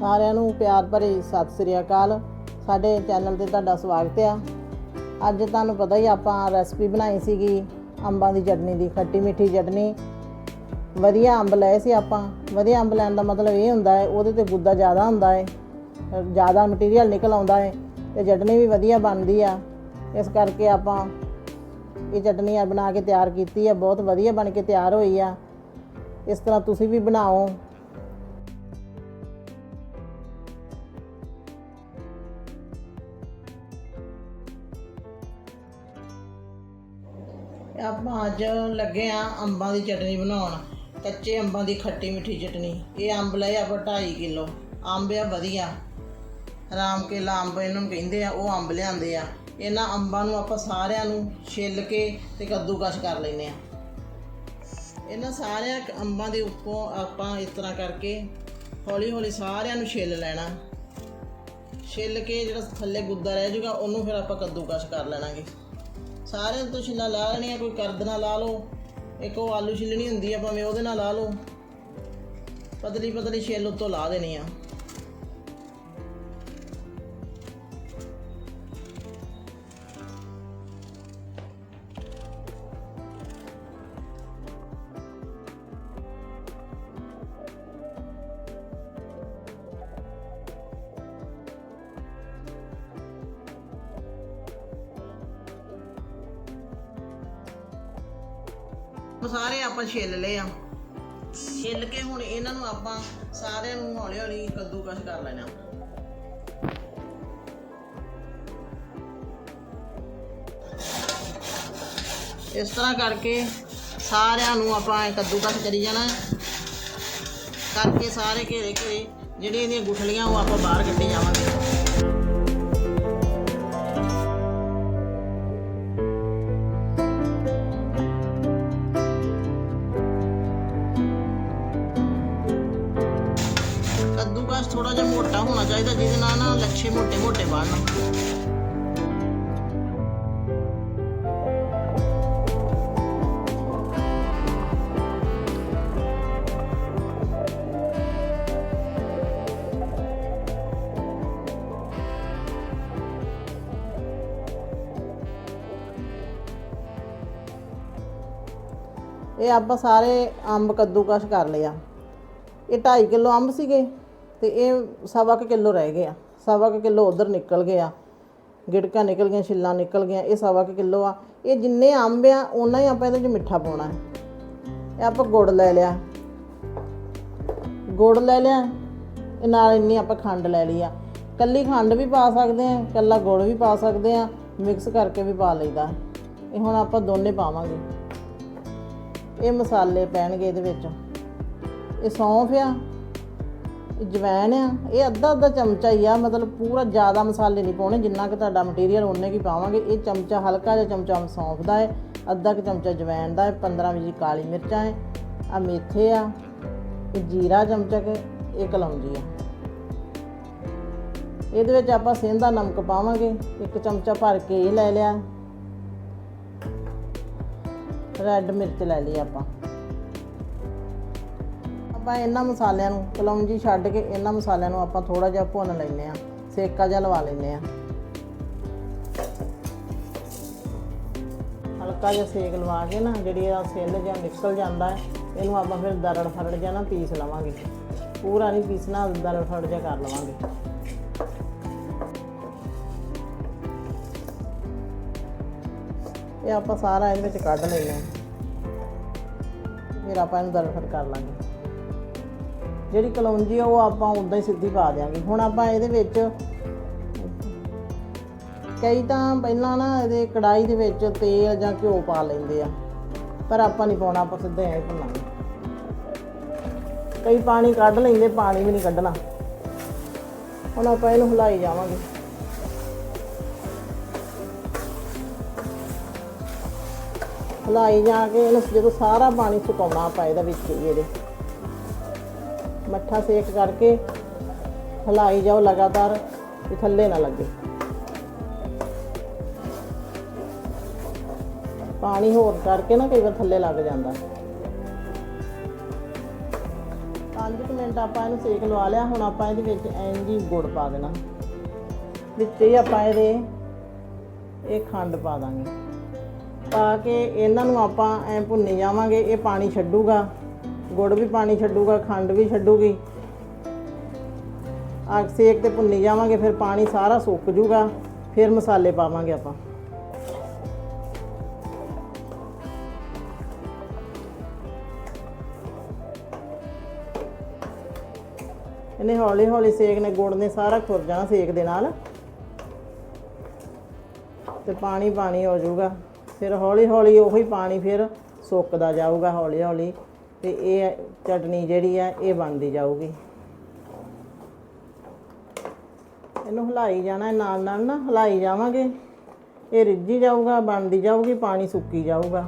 ਸਾਰਿਆਂ ਨੂੰ ਪਿਆਰ ਭਰੀ ਸਤਿ ਸ੍ਰੀ ਅਕਾਲ। ਸਾਡੇ ਚੈਨਲ ਤੇ ਤੁਹਾਡਾ ਸਵਾਗਤ ਆ। ਅੱਜ ਤੁਹਾਨੂੰ ਪਤਾ ਹੀ ਆਪਾਂ ਰੈਸਪੀ ਬਣਾਈ ਸੀਗੀ, ਅੰਬਾਂ ਦੀ ਚਟਨੀ ਦੀ, ਖੱਟੀ ਮਿੱਠੀ ਚਟਨੀ। ਵਧੀਆ ਅੰਬ ਲਏ ਸੀ ਆਪਾਂ। ਵਧੀਆ ਅੰਬ ਲੈਣ ਦਾ ਮਤਲਬ ਇਹ ਹੁੰਦਾ ਹੈ, ਉਹਦੇ ਤੇ ਗੁੱਦਾ ਜ਼ਿਆਦਾ ਹੁੰਦਾ ਹੈ, ਜ਼ਿਆਦਾ ਮਟੀਰੀਅਲ ਨਿਕਲ ਆਉਂਦਾ ਹੈ ਤੇ ਚਟਨੀ ਵੀ ਵਧੀਆ ਬਣਦੀ ਆ। ਇਸ ਕਰਕੇ ਆਪਾਂ ਇਹ ਚਟਨੀ ਆ ਬਣਾ ਕੇ ਤਿਆਰ ਕੀਤੀ ਆ, ਬਹੁਤ ਵਧੀਆ ਬਣ ਕੇ ਤਿਆਰ ਹੋਈ ਆ। ਇਸ ਤਰ੍ਹਾਂ ਤੁਸੀਂ ਵੀ ਬਣਾਓ। ਆਪਾਂ ਅੱਜ ਲੱਗੇ ਆ ਅੰਬਾਂ ਦੀ ਚਟਨੀ ਬਣਾਉਣ, ਕੱਚੇ ਅੰਬਾਂ ਦੀ ਖੱਟੀ ਮਿੱਠੀ ਚਟਨੀ। ਇਹ ਅੰਬ ਲਏ ਆਪਾਂ 2.5 ਕਿਲੋ। ਅੰਬ ਆ ਵਧੀਆ। ਰਾਮ ਕੇਲਾ ਅੰਬ ਇਹਨਾਂ ਨੂੰ ਕਹਿੰਦੇ ਆ, ਉਹ ਅੰਬ ਲਿਆਂਦੇ ਆ। ਇਹਨਾਂ ਅੰਬਾਂ ਨੂੰ ਆਪਾਂ ਸਾਰਿਆਂ ਨੂੰ ਛਿੱਲ ਕੇ ਤੇ ਕੱਦੂਕਸ਼ ਕਰ ਲੈਨੇ ਆ। ਇਹਨਾਂ ਸਾਰਿਆਂ ਅੰਬਾਂ ਦੇ ਉੱਪਰੋਂ ਆਪਾਂ ਇਸ ਤਰ੍ਹਾਂ ਕਰਕੇ ਹੌਲੀ ਹੌਲੀ ਸਾਰਿਆਂ ਨੂੰ ਛਿੱਲ ਲੈਣਾ। ਛਿੱਲ ਕੇ ਜਿਹੜਾ ਥੱਲੇ ਗੁੱਦਾ ਰਹਿ ਜਾਊਗਾ, ਉਹਨੂੰ ਫਿਰ ਆਪਾਂ ਕੱਦੂਕਸ਼ ਕਰ ਲੈਣਾਗੇ। ਸਾਰਿਆਂ ਤੋਂ ਛਿੱਲਾਂ ਲਾ ਲੈਣੀਆਂ, ਕੋਈ ਕਰਦ ਨਾਲ ਲਾ ਲਓ। ਇੱਕ ਉਹ ਆਲੂ ਛਿੱਲਣੀ ਹੁੰਦੀ ਆ, ਭਾਵੇਂ ਉਹਦੇ ਨਾਲ ਲਾ ਲਓ। ਪਤਲੀ ਪਤਲੀ ਛਿੱਲ ਉੱਤੋਂ ਲਾ ਦੇਣੀ ਆ। ਉਹ ਸਾਰੇ ਆਪਾਂ ਛਿੱਲ ਲਏ ਆ। ਛਿੱਲ ਕੇ ਹੁਣ ਇਹਨਾਂ ਨੂੰ ਆਪਾਂ ਸਾਰਿਆਂ ਨੂੰ ਹੌਲੀ ਹੌਲੀ ਕੱਦੂਕਸ਼ ਕਰ ਲੈਣਾ ਇਸ ਤਰ੍ਹਾਂ ਕਰਕੇ ਸਾਰਿਆਂ ਨੂੰ ਆਪਾਂ ਐਂ ਕੱਦੂਕਸ਼ ਕਰੀ ਜਾਣਾ। ਕਰਕੇ ਸਾਰੇ ਘੇਰੇ ਘੇਰੇ ਜਿਹੜੀਆਂ ਇਹਦੀਆਂ ਗੁਠਲੀਆਂ ਉਹ ਆਪਾਂ ਬਾਹਰ ਕੱਢੀ ਜਾਵਾਂਗੇ। ਥੋੜਾ ਹੋਣਾ ਚਾਹੀਦਾ, ਜਿਹਦੇ ਨਾਲ ਨਾ ਲੱਛੇ ਮੋਟੇ ਮੋਟੇ ਬਣਨ ਇਹ ਆਪਾਂ ਸਾਰੇ ਅੰਬ ਕੱਦੂਕਸ਼ ਕਰ ਲਿਆ ਇਹ 2.5 ਕਿਲੋ ਅੰਬ ਸੀਗੇ। ਤੇ ਇਹ ਸਵਾ ਕੁ ਕਿਲੋ ਰਹਿ ਗਏ ਆ। ਸਵਾ ਕੁ ਕਿਲੋ ਉਧਰ ਨਿਕਲ ਗਿਆ ਗਿੜਕਾਂ ਨਿਕਲ ਗਈਆਂ, ਛਿੱਲਾਂ ਨਿਕਲ ਗਈਆਂ, ਇਹ ਸਵਾ ਕੁ ਕਿਲੋ ਆ। ਇਹ ਜਿੰਨੇ ਅੰਬ ਆ ਉਹਨਾਂ ਹੀ ਆਪਾਂ ਇਹਦੇ ਵਿੱਚ ਮਿੱਠਾ ਪਾਉਣਾ ਹੈ। ਇਹ ਆਪਾਂ ਗੁੜ ਲੈ ਲਿਆ। ਗੁੜ ਲੈ ਲਿਆ। ਇਹ ਨਾਲ ਇੰਨੀ ਆਪਾਂ ਖੰਡ ਲੈ ਲਈ ਆ। ਕੱਲੀ ਖੰਡ ਵੀ ਪਾ ਸਕਦੇ ਆ, ਕੱਲਾ ਗੁੜ ਵੀ ਪਾ ਸਕਦੇ ਆ, ਮਿਕਸ ਕਰਕੇ ਵੀ ਪਾ ਲਈਦਾ। ਇਹ ਹੁਣ ਆਪਾਂ ਦੋਨੇ ਪਾਵਾਂਗੇ। ਇਹ ਮਸਾਲੇ ਪੈਣਗੇ ਇਹਦੇ ਵਿੱਚ। ਇਹ ਸੌਂਫ ਆ ਜਵੈਣ ਆ, ਇਹ ਅੱਧਾ ਅੱਧਾ ਚਮਚਾ ਹੀ ਆ, ਮਤਲਬ ਪੂਰਾ ਜ਼ਿਆਦਾ ਮਸਾਲੇ ਨਹੀਂ ਪਾਉਣੇ, ਜਿੰਨਾ ਕਿ ਤੁਹਾਡਾ ਮਟੀਰੀਅਲ ਉਹਨੇ ਕੀ ਪਾਵਾਂਗੇ। ਇਹ ਚਮਚਾ ਹਲਕਾ ਜਿਹਾ ਚਮਚਾ ਸੌਂਫ ਦਾ ਹੈ, ਅੱਧਾ ਕੁ ਚਮਚਾ ਜਵੈਣ ਦਾ ਹੈ 15 20 ਕਾਲੀ ਮਿਰਚਾਂ ਹੈ ਆ ਮੇਥੇ ਆ, ਇਹ ਜੀਰਾ ਚਮਚਾ ਕੇ, ਇਹ ਕਲੌਂਜੀ ਆ। ਇਹਦੇ ਵਿੱਚ ਆਪਾਂ ਸੇਂਦਾ ਨਮਕ ਪਾਵਾਂਗੇ, ਇੱਕ ਚਮਚਾ ਭਰ ਕੇ ਇਹ ਲੈ ਲਿਆ। ਰੈੱਡ ਮਿਰਚ ਲੈ ਲਈ ਆਪਾਂ। ਆਪਾਂ ਇਹਨਾਂ ਮਸਾਲਿਆਂ ਨੂੰ ਕਲੌਂਜੀ ਛੱਡ ਕੇ ਇਹਨਾਂ ਮਸਾਲਿਆਂ ਨੂੰ ਆਪਾਂ ਥੋੜਾ ਜਿਹਾ ਭੁੰਨ ਲੈਨੇ ਆ ਸੇਕਾ ਜਿਹਾ ਲਵਾ ਲੈਨੇ ਆ ਹਲਕਾ ਜਿਹਾ ਸੇਕ ਲਵਾ ਕੇ ਨਾ, ਜਿਹੜੀ ਇਹ ਸਿੱਲ ਜਾਂ ਨਿਕਲ ਜਾਂਦਾ ਹੈ, ਇਹਨੂੰ ਆਪਾਂ ਫਿਰ ਦਰੜ ਫਰੜ ਜਿਹਾ ਨਾ ਪੀਸ ਲਵਾਂਗੇ। ਪੂਰਾ ਨਹੀਂ ਪੀਸਣਾ, ਦਰੜ ਫਰੜ ਜਿਹਾ ਕਰ ਲਵਾਂਗੇ। ਇਹ ਆਪਾਂ ਸਾਰਾ ਇਹਦੇ ਵਿੱਚ ਕੱਢ ਲੈਨੇ ਆ ਫਿਰ ਆਪਾਂ ਇਹਨੂੰ ਦਰੜ ਫਰੜ ਕਰ ਲਾਂਗੇ। ਜਿਹੜੀ ਕਲੌਂਜੀ ਆ, ਉਹ ਆਪਾਂ ਉਦਾਂ ਹੀ ਸਿੱਧੀ ਪਾ ਦਿਆਂਗੇ। ਹੁਣ ਆਪਾਂ ਇਹਦੇ ਵਿੱਚ ਕਈ ਤਾਂ ਪਹਿਲਾਂ ਨਾ ਇਹਦੇ ਕੜਾਈ ਦੇ ਵਿੱਚ ਤੇਲ ਜਾਂ ਘਿਓ ਪਾ ਲੈਂਦੇ ਆ, ਪਰ ਆਪਾਂ ਨਹੀਂ ਪਾਉਣਾ, ਆਪਾਂ ਸਿੱਧਾ ਐਂ ਭੁੰਨਾਂਗੇ। ਕਈ ਪਾਣੀ ਕੱਢ ਲੈਂਦੇ, ਪਾਣੀ ਵੀ ਨਹੀਂ ਕੱਢਣਾ। ਹੁਣ ਆਪਾਂ ਇਹਨੂੰ ਹਿਲਾਈ ਜਾਵਾਂਗੇ। ਹਿਲਾਈ ਜਾ ਕੇ ਇਹਨੂੰ ਜਦੋਂ ਸਾਰਾ ਪਾਣੀ ਸੁਕਾਉਣਾ ਆਪਾਂ ਇਹਦਾ ਵਿੱਚ ਹੀ ਇਹਦੇ। ਮੱਠਾ ਸੇਕ ਕਰਕੇ ਹਿਲਾਈ ਜਾਓ ਲਗਾਤਾਰ ਵੀ ਥੱਲੇ ਨਾ ਲੱਗੇ। ਪਾਣੀ ਹੋਰ ਕਰਕੇ ਨਾ ਕਈ ਵਾਰ ਥੱਲੇ ਲੱਗ ਜਾਂਦਾ। 5 ਮਿੰਟ ਆਪਾਂ ਇਹਨੂੰ ਸੇਕ ਲਵਾ ਲਿਆ, ਹੁਣ ਆਪਾਂ ਇਹਦੇ ਵਿੱਚ ਐਂਜੀ ਗੁੜ ਪਾ ਦੇਣਾ। ਵਿੱਚ ਹੀ ਆਪਾਂ ਇਹਦੇ ਇਹ ਖੰਡ ਪਾ ਦਾਂਗੇ। ਪਾ ਕੇ ਇਹਨਾਂ ਨੂੰ ਆਪਾਂ ਐ ਭੁੰਨੀ ਜਾਵਾਂਗੇ, ਇਹ ਪਾਣੀ ਛੱਡੂਗਾ। ਗੁੜ ਵੀ ਪਾਣੀ ਛੱਡੂਗਾ, ਖੰਡ ਵੀ ਛੱਡੂਗੀ। ਅੱਗ ਸੇਕ ਤੇ ਭੁੰਨੀ ਜਾਵਾਂਗੇ, ਫਿਰ ਪਾਣੀ ਸਾਰਾ ਸੁੱਕ ਜੂਗਾ, ਫਿਰ ਮਸਾਲੇ ਪਾਵਾਂਗੇ ਆਪਾਂ। ਇਹਨੇ ਹੌਲੀ ਹੌਲੀ ਸੇਕ ਨੇ, ਗੁੜ ਨੇ ਸਾਰਾ ਖੁਰ ਜਾਣਾ ਸੇਕ ਦੇ ਨਾਲ। ਤੇ ਪਾਣੀ ਪਾਣੀ ਹੋ ਜਾਊਗਾ ਫਿਰ ਹੌਲੀ ਹੌਲੀ ਉਹੀ ਪਾਣੀ ਫਿਰ ਸੁੱਕਦਾ ਜਾਊਗਾ ਹੌਲੀ ਹੌਲੀ ਤੇ ਇਹ ਚਟਨੀ ਜਿਹੜੀ ਆ, ਇਹ ਬਣਦੀ ਜਾਊਗੀ। ਇਹਨੂੰ ਹਿਲਾਈ ਜਾਣਾ, ਨਾਲ ਨਾਲ ਨਾ ਹਿਲਾਈ ਜਾਵਾਂਗੇ। ਇਹ ਰਿੱਝੀ ਜਾਊਗਾ, ਬਣਦੀ ਜਾਊਗੀ, ਪਾਣੀ ਸੁੱਕੀ ਜਾਊਗਾ।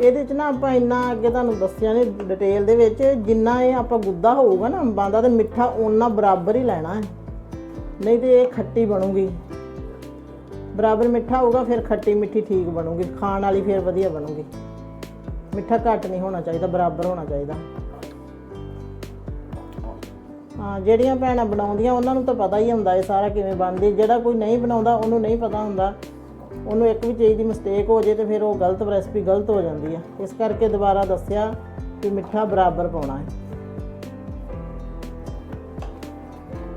ਇਹਦੇ ਚ ਨਾ ਆਪਾਂ ਇੰਨਾ ਅੱਗੇ ਤੁਹਾਨੂੰ ਦੱਸਿਆ ਨੇ ਡਿਟੇਲ ਦੇ ਵਿੱਚ, ਜਿੰਨਾ ਇਹ ਆਪਾਂ ਗੁੱਦਾ ਹੋਊਗਾ ਨਾ ਅੰਬਾਂ ਦਾ ਤੇ ਮਿੱਠਾ ਓਨਾ ਬਰਾਬਰ ਹੀ ਲੈਣਾ ਹੈ। ਨਹੀਂ ਤੇ ਇਹ ਖੱਟੀ ਬਣੂਗੀ। ਬਰਾਬਰ ਮਿੱਠਾ ਹੋਊਗਾ, ਫਿਰ ਖੱਟੀ ਮਿੱਠੀ ਠੀਕ ਬਣੂਗੀ। ਖਾਣ ਵਾਲੀ ਫਿਰ ਵਧੀਆ ਬਣੂਗੀ। ਮਿੱਠਾ ਘੱਟ ਨਹੀਂ ਹੋਣਾ ਚਾਹੀਦਾ, ਬਰਾਬਰ ਹੋਣਾ ਚਾਹੀਦਾ। ਹਾਂ, ਜਿਹੜੀਆਂ ਭੈਣਾਂ ਬਣਾਉਂਦੀਆਂ, ਉਹਨਾਂ ਨੂੰ ਤਾਂ ਪਤਾ ਹੀ ਹੁੰਦਾ ਇਹ ਸਾਰਾ ਕਿਵੇਂ ਬਣਦੀ। ਜਿਹੜਾ ਕੋਈ ਨਹੀਂ ਬਣਾਉਂਦਾ, ਉਹਨੂੰ ਨਹੀਂ ਪਤਾ ਹੁੰਦਾ। ਉਹਨੂੰ ਇੱਕ ਵੀ ਚੀਜ਼ ਦੀ ਮਿਸਟੇਕ ਹੋ ਜੇ ਤੇ ਫਿਰ ਉਹ ਗਲਤ ਰੈਸਪੀ ਗਲਤ ਹੋ ਜਾਂਦੀ ਹੈ ਇਸ ਕਰਕੇ ਦੁਬਾਰਾ ਦੱਸਿਆ ਕਿ ਮਿੱਠਾ ਬਰਾਬਰ ਪਾਉਣਾ ਹੈ।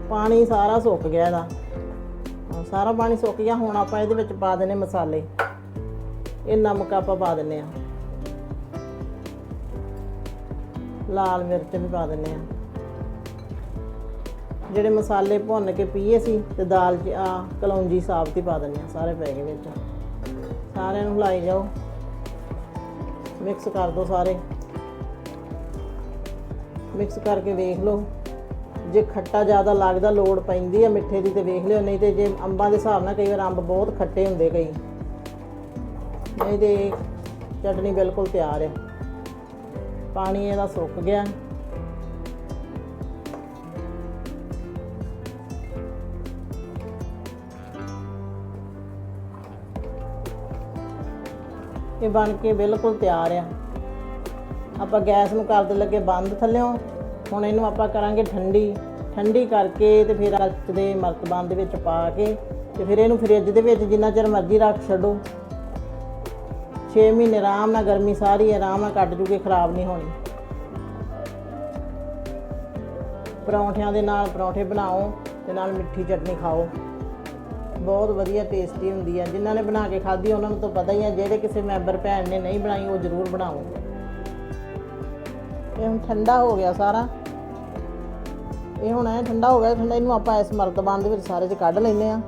ਪਾਣੀ ਸਾਰਾ ਸੁੱਕ ਗਿਆ ਇਹਦਾ। ਸਾਰਾ ਪਾਣੀ ਸੁੱਕ ਗਿਆ, ਹੁਣ ਆਪਾਂ ਇਹਦੇ ਵਿੱਚ ਪਾ ਦੇਣੇ ਮਸਾਲੇ। ਇਹ ਨਮਕ ਆਪਾਂ ਪਾ ਦਿੰਨੇ ਆ ਲਾਲ ਮਿਰਚ ਵੀ ਪਾ ਦਿੰਨੇ ਆ। ਜਿਹੜੇ ਮਸਾਲੇ ਭੁੰਨ ਕੇ ਪੀਏ ਸੀ ਤੇ ਦਾਲ ਚ ਆ ਕਲੌਂਜੀ ਸਾਬਤ ਹੀ ਪਾ ਦਿੰਨੇ ਆ ਸਾਰੇ ਪੈ ਗਏ ਵਿੱਚ। ਸਾਰਿਆਂ ਨੂੰ ਹਿਲਾਈ ਜਾਓ। ਮਿਕਸ ਕਰ ਦਿਓ ਸਾਰੇ। ਮਿਕਸ ਕਰਕੇ ਵੇਖ ਲਓ। ਜੇ ਖੱਟਾ ਜ਼ਿਆਦਾ ਲੱਗਦਾ ਲੋੜ ਪੈਂਦੀ ਹੈ ਮਿੱਠੇ ਦੀ ਤੇ ਵੇਖ ਲਿਓ, ਨਹੀਂ ਤੇ ਜੇ ਅੰਬਾਂ ਦੇ ਹਿਸਾਬ ਨਾਲ ਕਈ ਵਾਰ ਅੰਬ ਬਹੁਤ ਖੱਟੇ ਹੁੰਦੇ ਕਈ। ਨਹੀਂ ਤੇ ਚਟਨੀ ਬਿਲਕੁਲ ਤਿਆਰ ਹੈ ਪਾਣੀ ਇਹਦਾ ਸੁੱਕ ਗਿਆ। ਇਹ ਬਣ ਕੇ ਬਿਲਕੁਲ ਤਿਆਰ ਆ। ਆਪਾਂ ਗੈਸ ਨੂੰ ਕਰ ਦੇ ਲੱਗੇ ਬੰਦ ਥੱਲਿਓਂ। ਹੁਣ ਇਹਨੂੰ ਆਪਾਂ ਕਰਾਂਗੇ ਠੰਡੀ। ਠੰਡੀ ਕਰਕੇ ਤੇ ਫਿਰ ਕੱਚ ਦੇ ਮਰਤਬਾਨ ਦੇ ਵਿੱਚ ਪਾ ਕੇ ਤੇ ਫਿਰ ਇਹਨੂੰ ਫ੍ਰਿਜ ਦੇ ਵਿੱਚ ਜਿੰਨਾ ਚਿਰ ਮਰਜ਼ੀ ਰੱਖ ਛੱਡੋ। 6 ਮਹੀਨੇ ਆਰਾਮ ਨਾਲ ਗਰਮੀ ਸਾਰੀ ਆਰਾਮ ਨਾਲ ਕੱਟ ਜੂਗੇ, ਖਰਾਬ ਨਹੀਂ ਹੋਣੀ। ਪਰੌਂਠਿਆਂ ਦੇ ਨਾਲ ਪਰੌਂਠੇ ਬਣਾਓ ਤੇ ਨਾਲ ਮਿੱਠੀ ਚਟਨੀ ਖਾਓ। ਬਹੁਤ ਵਧੀਆ ਟੇਸਟੀ ਹੁੰਦੀ ਹੈ। ਜਿਨ੍ਹਾਂ ਨੇ ਬਣਾ ਕੇ ਖਾਧੀ, ਉਹਨਾਂ ਨੂੰ ਤਾਂ ਪਤਾ ਹੀ ਹੈ, ਜਿਹੜੇ ਕਿਸੇ ਮੈਂਬਰ ਭੈਣ ਨੇ ਨਹੀਂ ਬਣਾਈ, ਉਹ ਜ਼ਰੂਰ ਬਣਾਓ। ਇਹ ਹੁਣ ਠੰਡਾ ਹੋ ਗਿਆ ਸਾਰਾ। ਇਹ ਹੁਣ ਐ ਠੰਡਾ ਹੋ ਗਿਆ, ਠੰਡਾ ਇਹਨੂੰ ਆਪਾਂ ਇਸ ਮਰਤਬਾਨ ਦੇ ਵਿੱਚ ਸਾਰੇ ਚ ਕੱਢ ਲੈਨੇ ਆ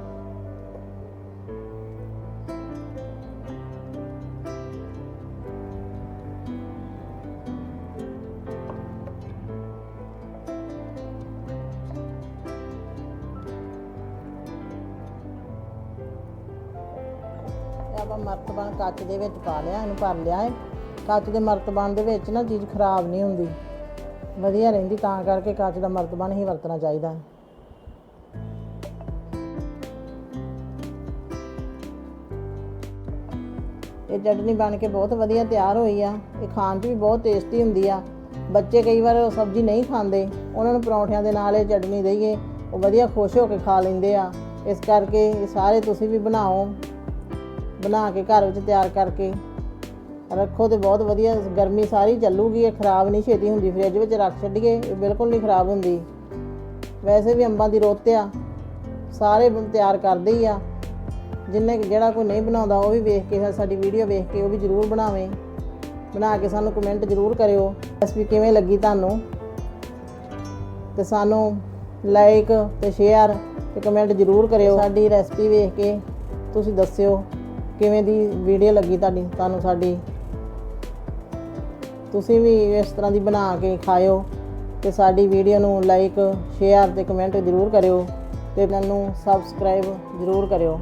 ਆਪਾਂ ਮਰਤਬਾਨ ਕੱਚ ਦੇ ਵਿੱਚ ਪਾ ਲਿਆ, ਇਹਨੂੰ ਭਰ ਲਿਆ ਹੈ ਕੱਚ ਦੇ ਮਰਤਬਾਨ ਦੇ ਵਿੱਚ ਨਾ ਚੀਜ਼ ਖਰਾਬ ਨਹੀਂ ਹੁੰਦੀ। ਵਧੀਆ ਰਹਿੰਦੀ, ਤਾਂ ਕਰਕੇ ਕੱਚ ਦਾ ਮਰਤਬਾਨ ਹੀ ਵਰਤਣਾ ਚਾਹੀਦਾ। ਹੈ ਇਹ ਚਟਨੀ ਬਣ ਕੇ ਬਹੁਤ ਵਧੀਆ ਤਿਆਰ ਹੋਈ ਆ। ਇਹ ਖਾਣ 'ਚ ਵੀ ਬਹੁਤ ਟੇਸਟੀ ਹੁੰਦੀ ਆ। ਬੱਚੇ ਕਈ ਵਾਰ ਸਬਜ਼ੀ ਨਹੀਂ ਖਾਂਦੇ। ਉਹਨਾਂ ਨੂੰ ਪਰੌਂਠਿਆਂ ਦੇ ਨਾਲ ਇਹ ਚਟਨੀ ਦਈਏ, ਉਹ ਵਧੀਆ ਖੁਸ਼ ਹੋ ਕੇ ਖਾ ਲੈਂਦੇ ਆ। ਇਸ ਕਰਕੇ ਇਹ ਸਾਰੇ ਤੁਸੀਂ ਵੀ ਬਣਾਓ। ਬਣਾ ਕੇ ਘਰ ਵਿੱਚ ਤਿਆਰ ਕਰਕੇ ਰੱਖੋ ਤੇ ਬਹੁਤ ਵਧੀਆ ਗਰਮੀ ਸਾਰੀ ਚੱਲੂਗੀ, ਇਹ ਖਰਾਬ ਨਹੀਂ ਛੇਤੀ ਹੁੰਦੀ ਫ੍ਰਿਜ ਵਿੱਚ ਰੱਖ ਛੱਡੀਏ, ਇਹ ਬਿਲਕੁਲ ਨਹੀਂ ਖਰਾਬ ਹੁੰਦੀ। ਵੈਸੇ ਵੀ ਅੰਬਾਂ ਦੀ ਰੁੱਤ ਆ, ਸਾਰੇ ਤਿਆਰ ਕਰਦੇ ਹੀ ਆ। ਜਿੰਨੇ ਜਿਹੜਾ ਕੋਈ ਨਹੀਂ ਬਣਾਉਂਦਾ, ਉਹ ਵੀ ਵੇਖ ਕੇ, ਸਾਡੀ ਵੀਡੀਓ ਵੇਖ ਕੇ ਉਹ ਵੀ ਜ਼ਰੂਰ ਬਣਾਵੇ। ਬਣਾ ਕੇ ਸਾਨੂੰ ਕਮੈਂਟ ਜ਼ਰੂਰ ਕਰਿਓ ਰੈਸਪੀ ਕਿਵੇਂ ਲੱਗੀ ਤੁਹਾਨੂੰ? ਤੇ ਸਾਨੂੰ ਲਾਈਕ ਤੇ ਸ਼ੇਅਰ ਤੇ ਕਮੈਂਟ ਜ਼ਰੂਰ ਕਰਿਓ। ਸਾਡੀ ਰੈਸਪੀ ਵੇਖ ਕੇ ਤੁਸੀਂ ਦੱਸਿਓ। ਕਿਵੇਂ ਦੀ ਵੀਡੀਓ ਲੱਗੀ ਤੁਹਾਡੀ, ਤੁਹਾਨੂੰ ਸਾਡੀ? ਤੁਸੀਂ ਵੀ ਇਸ ਤਰ੍ਹਾਂ ਦੀ ਬਣਾ ਕੇ ਖਾਇਓ ਤੇ ਸਾਡੀ ਵੀਡੀਓ ਨੂੰ ਲਾਈਕ ਸ਼ੇਅਰ ਤੇ ਕਮੈਂਟ ਜ਼ਰੂਰ ਕਰਿਓ ਤੇ ਮੈਨੂੰ ਸਬਸਕ੍ਰਾਈਬ ਜ਼ਰੂਰ ਕਰਿਓ।